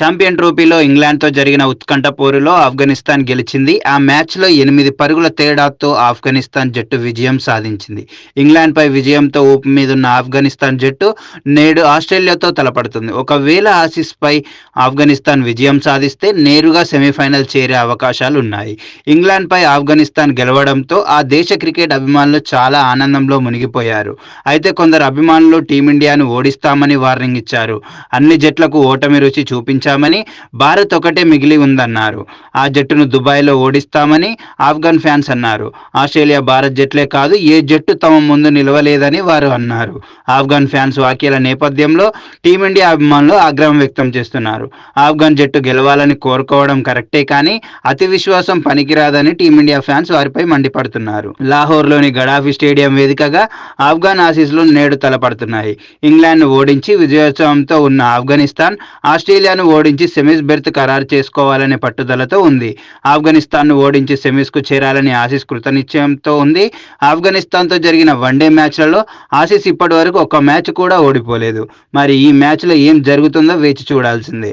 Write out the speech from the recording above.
Champion ట్రోఫీలో ఇంగ్లాండ్తో జరిగిన ఉత్కంఠ పోరులో ఆఫ్ఘనిస్తాన్ గెలిచింది. ఆ మ్యాచ్లో ఎనిమిది పరుగుల తేడాతో ఆఫ్ఘనిస్తాన్ జట్టు విజయం సాధించింది. ఇంగ్లాండ్పై విజయంతో ఊపు మీదున్న ఆఫ్ఘనిస్తాన్ జట్టు నేడు ఆస్ట్రేలియాతో తలపడుతుంది. ఒకవేళ ఆసిస్పై ఆఫ్ఘనిస్తాన్ విజయం సాధిస్తే నేరుగా సెమీఫైనల్ చేరే అవకాశాలు ఉన్నాయి ఇంగ్లాండ్పై ఆఫ్ఘనిస్తాన్ గెలవడంతో ఆ దేశ క్రికెట్ అభిమానులు చాలా ఆనందంలో మునిగిపోయారు. అయితే కొందరు అభిమానులు టీమిండియాను ఓడిస్తామని వార్నింగ్ ఇచ్చారు. అన్ని జట్లకు ఓటమి రుచి చూపించామని భారత్ ఒకటే మిగిలి ఉందన్నారు. ఆ జట్టును దుబాయ్లో ఓడిస్తామని ఆఫ్ఘన్ ఫ్యాన్స్ అన్నారు. ఆస్ట్రేలియా భారత్ జట్లే కాదు ఏ జట్టు తమ ముందు నిలవలేదని వారు అన్నారు. ఆఫ్ఘన్ ఫ్యాన్స్ వాక్యాల నేపథ్యంలో టీమిండియా అభిమానులు ఆగ్రహం వ్యక్తం చేస్తున్నారు. ఆఫ్ఘన్ జట్టు గెలవాలని కోరుకోవడం కరెక్టే కానీ అతి విశ్వాసం పనికిరాదని టీమిండియా ఫ్యాన్స్ వారిపై మండిపడుతున్నారు. లాహోర్లోని గడాఫీ స్టేడియం వేదికగా ఆఫ్ఘన్ ఆసీస్లు నేడు తలపడుతున్నాయి. ఇంగ్లాండ్ను ఓడించి విజయోత్సవంతో ఉన్న ఆఫ్ఘనిస్తాన్ ఆస్ట్రేలియాను ఓడించి సెమీస్ బెర్త్ ఖరారు చేసుకోవాలనే పట్టుదలతో ఉంది. ఆఫ్ఘనిస్తాన్ను ఓడించి సెమీస్కు చేరాలని ఆసీస్ కృతనిశ్చయంతో ఉంది. ఆఫ్ఘనిస్తాన్తో జరిగిన వన్డే మ్యాచ్లలో ఆసీస్ ఇప్పటి వరకు ఒక మ్యాచ్ కూడా ఓడిపోలేదు. మరి ఈ మ్యాచ్లో ఏం జరుగుతుందో వేచి చూడాల్సిందే.